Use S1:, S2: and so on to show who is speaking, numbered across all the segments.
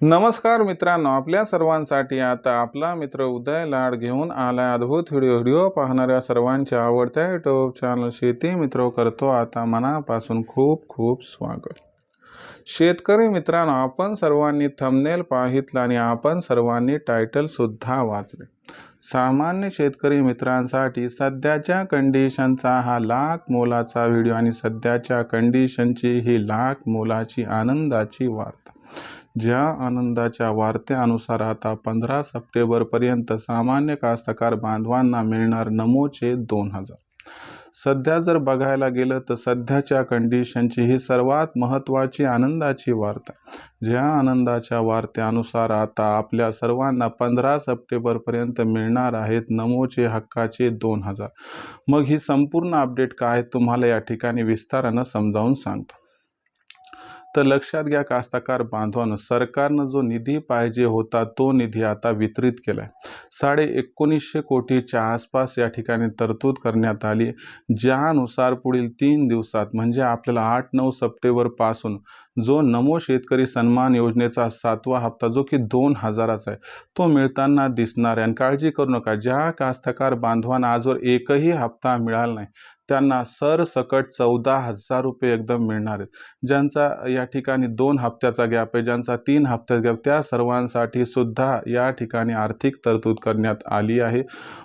S1: नमस्कार मित्रांनो आपल्या सर्वांसाठी आता आपला मित्र उदय लाड घेऊन आलाय अद्भुत व्हिडिओ. व्हिडिओ पाहणाऱ्या सर्वांच्या आवडत्या युट्यूब चॅनल शेती मित्र करतो. आता मनापासून खूप खूप स्वागत. शेतकरी मित्रांनो आपण सर्वांनी थंबनेल पाहितलं आणि आपण सर्वांनी टायटलसुद्धा वाचले. सामान्य शेतकरी मित्रांसाठी सध्याच्या कंडिशनचा हा लाख मोलाचा व्हिडिओ आणि सध्याच्या कंडिशनची ही लाख मोलाची आनंदाची वार्ता. ज्या आनंदाच्या वार्त्यानुसार आता पंधरा सप्टेंबरपर्यंत सामान्य कास्तकार बांधवांना मिळणार नमोचे दोन हजार. सध्या जर बघायला गेलं तर सध्याच्या कंडिशनची ही सर्वात महत्त्वाची आनंदाची वार्ता. ज्या आनंदाच्या वार्त्यानुसार आता आपल्या सर्वांना पंधरा सप्टेंबरपर्यंत मिळणार आहेत नमोचे हक्काचे दोन हजार. मग ही संपूर्ण अपडेट काय तुम्हाला या ठिकाणी विस्तारानं समजावून सांगतो. तर लक्षात घ्या कास्तकार बांधवानं सरकारनं जो निधी पाहिजे होता तो निधी आता वितरित केला आहे साडे एकोणीसशे कोटीच्या आसपास या ठिकाणी तरतूद करण्यात आली. ज्यानुसार पुढील तीन दिवसात म्हणजे आपल्याला आठ नऊ सप्टेंबरपासून जो नमो शेतकरी सन्मान योजनेचा सातवा हप्ता जो की दोन हजाराचा आहे तो मिळताना दिसणार आहे. आणि काळजी करू नका ज्या कास्तकार बांधवांना आजवर एकही हप्ता मिळाला नाही त्यांना सरसकट चौदा हजार रुपये एकदम मिळणार आहेत. ज्यांचा या ठिकाणी दोन हप्त्याचा गॅप आहे ज्यांचा तीन हप्त्याचा गॅप त्या सर्वांसाठी सुद्धा या ठिकाणी आर्थिक तरतूद करण्यात आली आहे.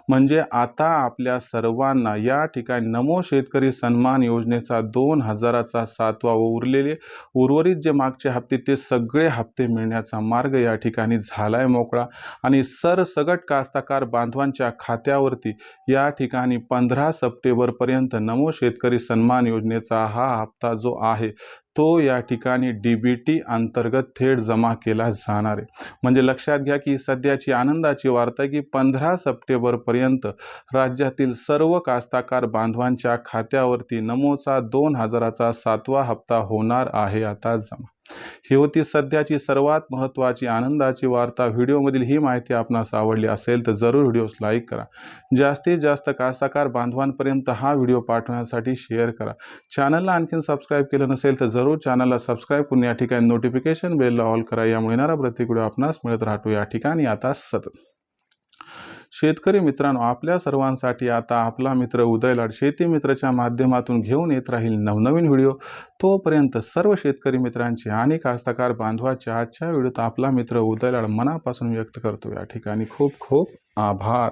S1: म्हणजे आता आपल्या सर्वांना या ठिकाणी नमो शेतकरी सन्मान योजनेचा दोन हजाराचा सातवा उरलेले उर्वरित जे मागचे हप्ते ते सगळे हप्ते मिळण्याचा मार्ग या ठिकाणी झालाय मोकळा. आणि सरसगट कास्ताकार बांधवांच्या खात्यावरती या ठिकाणी पंधरा सप्टेंबरपर्यंत नमो शेतकरी सन्मान योजनेचा हा हप्ता जो आहे तो या ठिकाणी डी बी टी अंतर्गत थेट जमा केला जाणार आहे. म्हणजे लक्षात घ्या की सध्याची आनंदाची वार्ता की पंधरा सप्टेंबरपर्यंत राज्यातील सर्व कास्ताकार बांधवांच्या खात्यावरती नमोचा दोन हजाराचा सातवा हप्ता होणार आहे आता जमा. ही होती सध्याची सर्वात महत्त्वाची आनंदाची वार्ता. व्हिडिओमधील ही माहिती आपणास आवडली असेल तर जरूर व्हिडिओस लाईक करा. जास्तीत जास्त कास्तकार बांधवांपर्यंत हा व्हिडिओ पाठवण्यासाठी शेअर करा. चॅनलला आणखीन सबस्क्राईब केलं नसेल तर जरूर चॅनलला सबस्क्राईब करून या ठिकाणी नोटिफिकेशन बेलला ऑल करा. यामुळे येणारा प्रत्येक व्हिडिओ आपणास मिळत राहतो. या ठिकाणी आता सतत. शेतकरी मित्रांनो आपल्या सर्वांसाठी आता आपला मित्र उदयलाड शेती मित्रच्या माध्यमातून घेऊन येत राहील नवनवीन व्हिडिओ. तोपर्यंत सर्व शेतकरी मित्रांचे आणि कास्तकार बांधवाच्या आजच्या व्हिडिओत आपला मित्र उदयलाड मनापासून व्यक्त करतो. या ठिकाणी खूप खूप आभार.